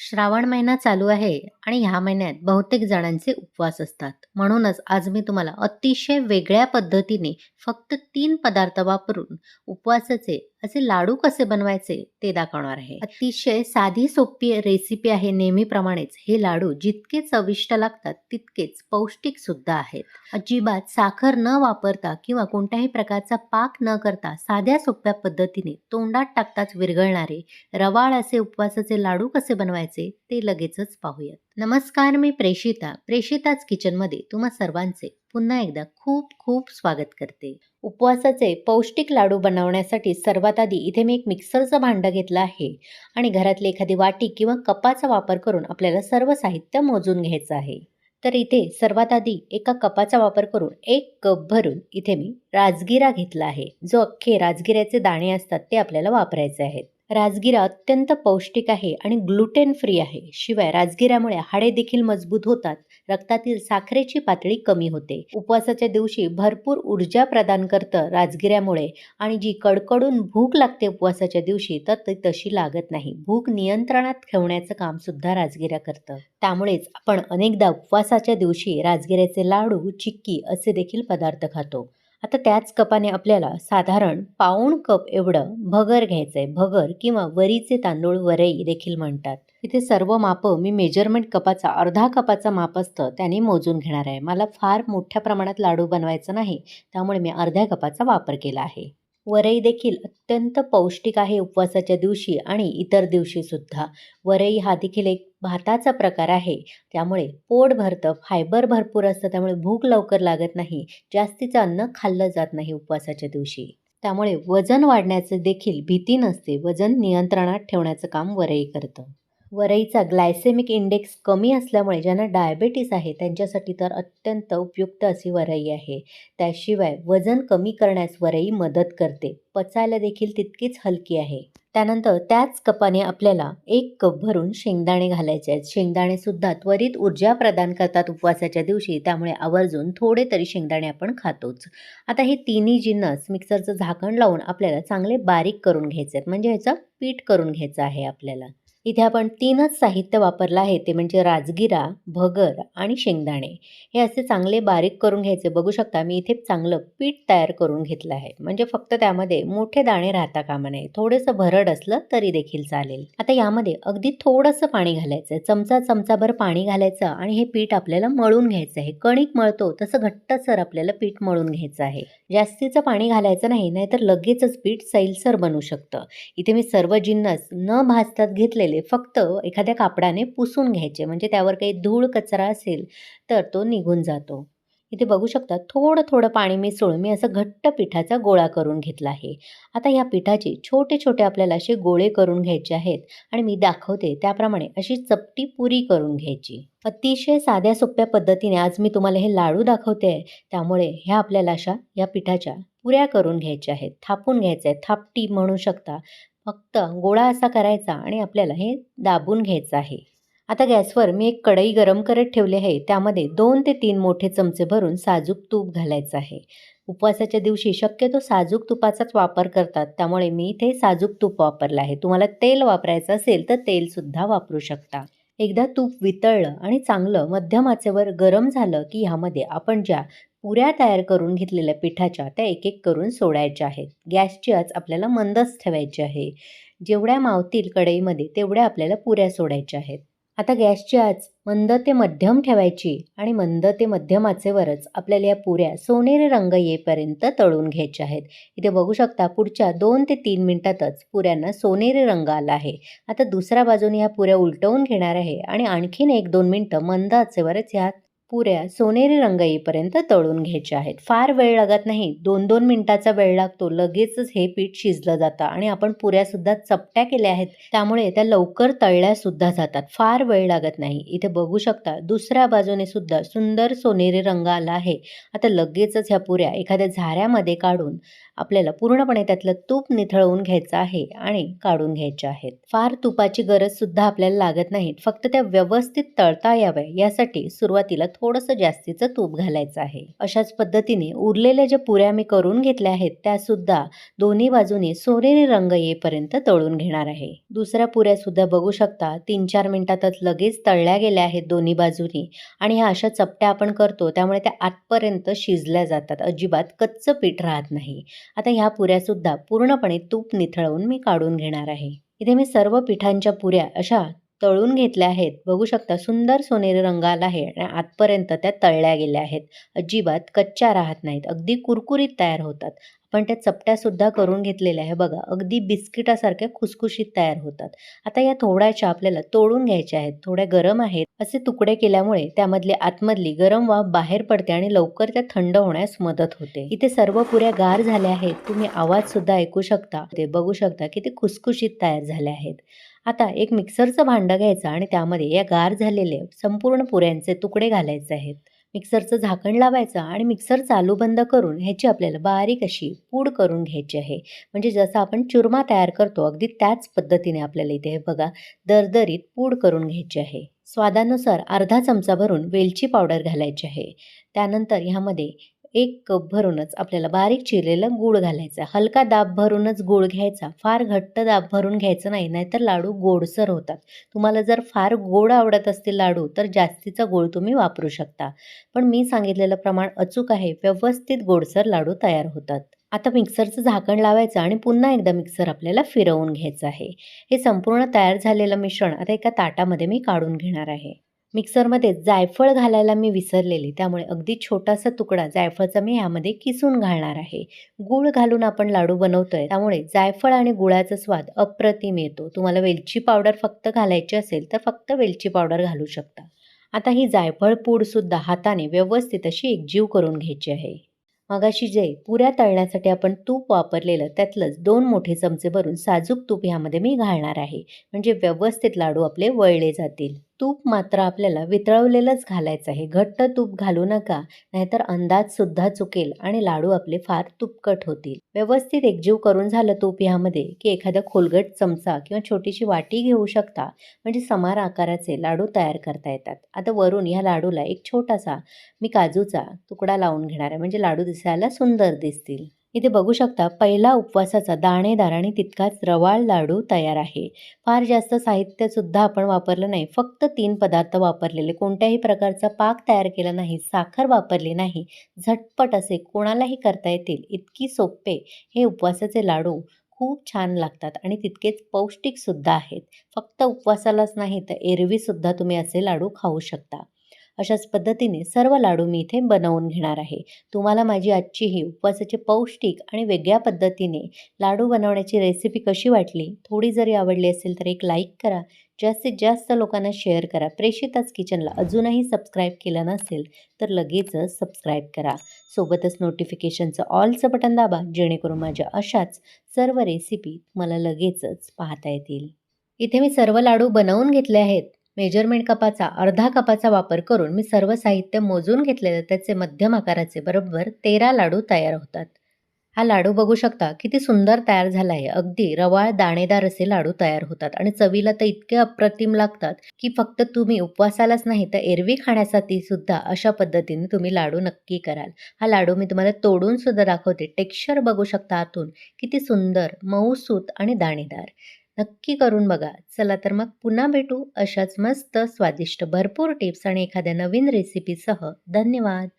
श्रावण महिना चालू आहे. आणि ह्या महिन्यात बहुतेक जणांचे उपवास असतात. म्हणूनच आज मी तुम्हाला अतिशय वेगळ्या पद्धतीने फक्त तीन पदार्थ वापरून उपवासाचे असे लाडू कसे बनवायचे ते दाखवणार आहे. अतिशय साधी सोपी रेसिपी आहे नेहमीप्रमाणेच. हे लाडू जितके चविष्ट लागतात तितकेच पौष्टिक सुद्धा आहेत. अजिबात साखर न वापरता किंवा कोणत्याही प्रकारचा पाक न करता साध्या सोप्या पद्धतीने तोंडात टाकताच विरघळणारे रवाळ असे उपवासाचे लाडू कसे बनवायचे? ते लगेचच पाहूयात. नमस्कार मी प्रेषिता. प्रेषिताच किचनमध्ये तुम्हा सर्वांचे पुन्हा एकदा खूप खूप स्वागत करते. उपवासाचे पौष्टिक लाडू बनवण्यासाठी सर्वात आधी इथे मी एक मिक्सरचं भांडं घेतलं आहे आणि घरातली एखादी वाटी किंवा कपाचा वापर करून आपल्याला सर्व साहित्य मोजून घ्यायचं आहे. तर इथे सर्वात आधी एका कपाचा वापर करून एक कप भरून इथे मी राजगिरा घेतला आहे. जो अख्खे राजगिऱ्याचे दाणे असतात ते आपल्याला वापरायचे आहेत. राजगिरा अत्यंत पौष्टिक आहे आणि ग्लुटेन फ्री आहे. शिवाय राजगिऱ्यामुळे हाडे देखील मजबूत होतात. रक्तातील साखरेची पातळी कमी होते. उपवासाच्या दिवशी भरपूर ऊर्जा प्रदान करतं राजगिऱ्यामुळे आणि जी कडकडून भूक लागते उपवासाच्या दिवशी तर ती तशी लागत नाही. भूक नियंत्रणात ठेवण्याचं काम सुद्धा राजगिऱ्या करतं. त्यामुळेच आपण अनेकदा उपवासाच्या दिवशी राजगिऱ्याचे लाडू चिक्की असे देखील पदार्थ खातो. आता त्याच कपाने आपल्याला साधारण पाऊण कप एवढं भगर घ्यायचं आहे भगर किंवा वरीचे तांदूळ वरई देखील म्हणतात. इथे सर्व मापं मी मेजरमेंट कपाचा अर्धा कपाचा माप असतं त्याने मोजून घेणार आहे. मला फार मोठ्या प्रमाणात लाडू बनवायचं नाही त्यामुळे मी अर्ध्या कपाचा वापर केला आहे. वरई देखील अत्यंत पौष्टिक आहे उपवासाच्या दिवशी आणि इतर दिवशी सुद्धा. वरई हा देखील एक भाताचा प्रकार आहे. त्यामुळे पोट भरतं फायबर भरपूर असतं त्यामुळे भूक लवकर लागत नाही जास्तीचं अन्न खाल्लं जात नाही उपवासाच्या दिवशी. त्यामुळे वजन वाढण्याचं देखील भीती नसते. वजन नियंत्रणात ठेवण्याचं काम वरई करतं. वरईचा ग्लायसेमिक इंडेक्स कमी असल्यामुळे ज्यांना डायबेटीस आहे त्यांच्यासाठी तर अत्यंत उपयुक्त अशी वरई आहे. त्याशिवाय वजन कमी करण्यास वरई मदत करते. पचायला देखील तितकीच हलकी आहे. त्यानंतर त्याच कपाने आपल्याला एक कप भरून शेंगदाणे घालायचे आहेत. शेंगदाणे सुद्धा त्वरित ऊर्जा प्रदान करतात उपवासाच्या दिवशी. त्यामुळे आवर्जून थोडे तरी शेंगदाणे आपण खातोच. आता हे तिन्ही जिन्नस मिक्सरचं झाकण लावून आपल्याला चांगले बारीक करून घ्यायचे आहेत. म्हणजे ह्याचं पीठ करून घ्यायचं आहे आपल्याला. इथे आपण तीनच साहित्य वापरलं आहे. ते म्हणजे राजगिरा भगर आणि शेंगदाणे. हे असे चांगले बारीक करून घ्यायचे. बघू शकता मी इथे चांगलं पीठ तयार करून घेतलं आहे. म्हणजे फक्त त्यामध्ये मोठे दाणे राहता कामा नये. थोडंसं भरड असलं तरी देखील चालेल. आता यामध्ये अगदी थोडंसं पाणी घालायचं आहे. चमचा चमचाभर पाणी घालायचं आणि हे पीठ आपल्याला मळून घ्यायचं आहे. कणिक मळतो तसं घट्टसर आपल्याला पीठ मळून घ्यायचं आहे. जास्तीचं पाणी घालायचं नाही नाहीतर लगेचच पीठ सैलसर बनू शकतं. इथे मी सर्व जिन्नस न भाजतात घेतलेले फक्त एखाद्या कापडाने पुसून घ्यायचे. म्हणजे त्यावर काही धूळ कचरा असेल तर तो निघून जातो. इथे बघू शकता थोडं थोडं पाणी मिसळून मी असं घट्ट पिठाचा गोळा करून घेतला आहे. आता या पिठाचे छोटे छोटे आपल्याला असे गोळे करून घ्यायचे आहेत आणि मी दाखवते. त्याप्रमाणे अशी चपटी पुरी करून घ्यायची. अतिशय साध्या सोप्या पद्धतीने आज मी तुम्हाला हे लाडू दाखवते. आहे त्यामुळे ह्या आपल्याला अशा या पिठाच्या पुऱ्या करून घ्यायच्या आहेत. थापून घ्यायचं आहे थापटी म्हणू शकता. फक्त गोळा असा करायचा आणि आपल्याला हे दाबून घ्यायचं आहे. आता गॅसवर मी एक कढई गरम करत ठेवली आहे. त्यामध्ये दोन ते तीन मोठे चमचे भरून साजूक तूप घालायचं आहे. उपवासाच्या दिवशी शक्यतो साजूक तुपाचाच वापर करतात. त्यामुळे मी इथे साजूक तूप वापरलं आहे. तुम्हाला तेल वापरायचं असेल तर तेलसुद्धा वापरू शकता. एकदा तूप वितळलं आणि चांगलं मध्यम आचेवर गरम झालं की ह्यामध्ये आपण ज्या पुऱ्या तयार करून घेतलेल्या पिठाच्या त्या एक एक करून सोडायच्या आहेत. गॅसची आच आपल्याला मंदच ठेवायची आहे. जेवढ्या मावतील कढईमध्ये तेवढ्या आपल्याला पुऱ्या सोडायच्या आहेत. आता गॅसची आच मंद ते मध्यम ठेवायची आणि मंद ते मध्यम आचेवरच आपल्याला या पुऱ्या सोनेरी रंग येईपर्यंत तळून घ्यायच्या आहेत. इथे बघू शकता पुढच्या दोन ते तीन मिनिटातच पुऱ्यांना सोनेरी रंग आला आहे. आता दुसऱ्या बाजूने ह्या पुऱ्या उलटवून घेणार आहे आणि आणखीन एक दोन मिनटं मंद आचेवरच ह्या पुऱ्या सोनेरी रंग येईपर्यंत तळून घ्यायच्या आहेत. फार वेळ लागत नाही. दोन दोन मिनिटाचा वेळ लागतो. लगेचच हे पीठ शिजलं जातं आणि आपण पुऱ्यासुद्धा चपट्या केल्या आहेत. त्यामुळे त्या लवकर तळल्यासुद्धा जातात. फार वेळ लागत नाही. इथे बघू शकता दुसऱ्या बाजूने सुद्धा सुंदर सोनेरी रंग आला आहे. आता लगेचच ह्या पुऱ्या एखाद्या झाऱ्यामध्ये काढून आपल्याला पूर्णपणे त्यातलं तूप निथळवून घ्यायचं आहे आणि काढून घ्यायचे आहेत. फार तुपाची गरज सुद्धा आपल्याला लागत नाही फक्त त्या व्यवस्थित तळता याव्या. यासाठी सुरुवातीला थोडंसं जास्तीचं तूप घालायचं आहे. अशाच पद्धतीने उरलेल्या ज्या पुऱ्या मी करून घेतल्या आहेत त्या सुद्धा दोन्ही बाजूने सोनेरी रंग येईपर्यंत तळून घेणार आहे. दुसऱ्या पुऱ्या सुद्धा बघू शकता. तीन चार मिनिटातच लगेच तळल्या गेल्या आहेत दोन्ही बाजूनी आणि ह्या अशा चपट्या आपण करतो त्यामुळे त्या आतपर्यंत शिजल्या जातात. अजिबात कच्चं पीठ राहत नाही. आता ह्या पुऱ्यासुद्धा पूर्णपणे तूप निथळवून मी काढून घेणार आहे. इथे मी सर्व पिठांच्या पुऱ्या अशा तळून घेतल्या आहेत. बघू शकता सुंदर सोनेरी रंग आला आहे आणि आतपर्यंत त्या तळल्या गेल्या आहेत. अजिबात कच्च्या राहत नाहीत. अगदी कुरकुरीत तयार होतात. पण त्या चपट्यासुद्धा करून घेतलेल्या आहे बघा. अगदी बिस्किटासारख्या खुसखुशीत तयार होतात. आता या थोड्याच्या आपल्याला तोडून घ्यायच्या आहेत. थोड्या गरम आहेत. असे तुकडे केल्यामुळे त्यामधली आतमधली गरम वाफ बाहेर पडते आणि लवकर त्या थंड होण्यास मदत होते. इथे सर्व पुऱ्या गार झाल्या आहेत. तुम्ही आवाज सुद्धा ऐकू शकता. ते बघू शकता की ते खुसखुशीत तयार झाले आहेत. आता एक मिक्सरचं भांडं घ्यायचं आणि त्यामध्ये या गार झालेले संपूर्ण पुऱ्यांचे तुकडे घालायचे आहेत. मिक्सरचं झाकण लावायचं आणि मिक्सर चालू बंद करून ह्याची आपल्याला बारीक अशी पूड करून घ्यायची आहे. म्हणजे जसं आपण चुरमा तयार करतो अगदी त्याच पद्धतीने आपल्याला इथे हे बघा दरदरीत पूड करून घ्यायची आहे. स्वादानुसार अर्धा चमचा भरून वेलची पावडर घालायची आहे. त्यानंतर ह्यामध्ये एक कप भरूनच आपल्याला बारीक चिरलेलं गूळ घालायचा. हलका दाब भरूनच गूळ घ्यायचा. फार घट्ट दाब भरून घ्यायचं नाही नाहीतर लाडू गोडसर होतात. तुम्हाला जर फार गोड आवडत असतील लाडू तर जास्तीचा गूळ तुम्ही वापरू शकता. पण मी सांगितलेलं प्रमाण अचूक आहे. व्यवस्थित गोडसर लाडू तयार होतात. आता मिक्सरचं झाकण लावायचं आणि पुन्हा एकदा मिक्सर आपल्याला फिरवून घ्यायचं आहे. हे संपूर्ण तयार झालेलं मिश्रण आता एका ताटामध्ये मी काढून घेणार आहे. मिक्सरमध्ये जायफळ घालायला मी विसरलेली. त्यामुळे अगदी छोटासा तुकडा जायफळचा मी यामध्ये किसून घालणार आहे. गूळ घालून आपण लाडू बनवतोय. त्यामुळे जायफळ आणि गुळाचा स्वाद अप्रतिम येतो. तुम्हाला वेलची पावडर फक्त घालायची असेल तर फक्त वेलची पावडर घालू शकता. आता ही जायफळ पूडसुद्धा हाताने व्यवस्थित अशी एकजीव करून घ्यायची आहे. मगाशी जे पुऱ्या तळण्यासाठी आपण तूप वापरलेलं त्यातलंच दोन मोठे चमचे भरून साजूक तूप ह्यामध्ये मी घालणार आहे. म्हणजे व्यवस्थित लाडू आपले वळले जातील. तूप मात्र आपल्याला वितळवलेलंच घालायचं आहे. घट्ट तूप घालू नका नाहीतर अंदाजसुद्धा चुकेल आणि लाडू आपले फार तुपकट होतील. व्यवस्थित एकजीव करून झालं तूप ह्यामध्ये की एखादा खोलगट चमचा किंवा छोटीशी वाटी घेऊ शकता. म्हणजे समार आकाराचे लाडू तयार करता येतात. आता वरून ह्या लाडूला एक छोटासा मी काजूचा तुकडा लावून घेणार आहे. म्हणजे लाडू दिसायला सुंदर दिसतील. इथे बघू शकता पहिला उपवासाचा दाणेदार आणि तितकाच रवाळ लाडू तयार आहे. फार जास्त साहित्यसुद्धा आपण वापरलं नाही. फक्त तीन पदार्थ वापरलेले. कोणत्याही प्रकारचा पाक तयार केला नाही साखर वापरली नाही झटपट असे कोणालाही करता येतील. इतकी सोपे हे उपवासाचे लाडू खूप छान लागतात आणि तितकेच पौष्टिकसुद्धा आहेत. फक्त उपवासालाच नाही तर एरवीसुद्धा तुम्ही असे लाडू खाऊ शकता. अशाच पद्धतीने सर्व लाडू मी इथे बनवून घेणार आहे. तुम्हाला माझी आजची ही उपवासाची पौष्टिक आणि वेगळ्या पद्धतीने लाडू बनवण्याची रेसिपी कशी वाटली थोडी जरी आवडली असेल तर एक लाईक करा. जास्तीत जास्त लोकांना शेअर करा. प्रेषिताच किचनला अजूनही सबस्क्राईब केलं नसेल तर लगेचच सबस्क्राईब करा. सोबतच नोटिफिकेशनचं ऑलचं बटन दाबा जेणेकरून माझ्या अशाच सर्व रेसिपी मला लगेचच पाहता येतील. इथे मी सर्व लाडू बनवून घेतले आहेत. मेजरमेंट कपाचा अर्धा कपाचा वापर करून मी सर्व साहित्य मोजून घेतलेलं त्याचे मध्यम आकाराचे बरोबर तेरा लाडू तयार होतात. हा लाडू बघू शकता किती सुंदर तयार झाला आहे. अगदी रवाळ दाणेदार असे लाडू तयार होतात आणि चवीला तर इतके अप्रतिम लागतात की फक्त तुम्ही उपवासालाच नाही तर एरवी खाण्यासाठी सुद्धा अशा पद्धतीने तुम्ही लाडू नक्की कराल. हा लाडू मी तुम्हाला तोडून सुद्धा दाखवते. टेक्स्चर बघू शकता आतून किती सुंदर मऊसूत आणि दाणेदार. नक्की करून बघा. चला तर मग पुन्हा भेटू अशाच मस्त स्वादिष्ट भरपूर टिप्स आणि एखाद्या नवीन रेसिपीसह धन्यवाद.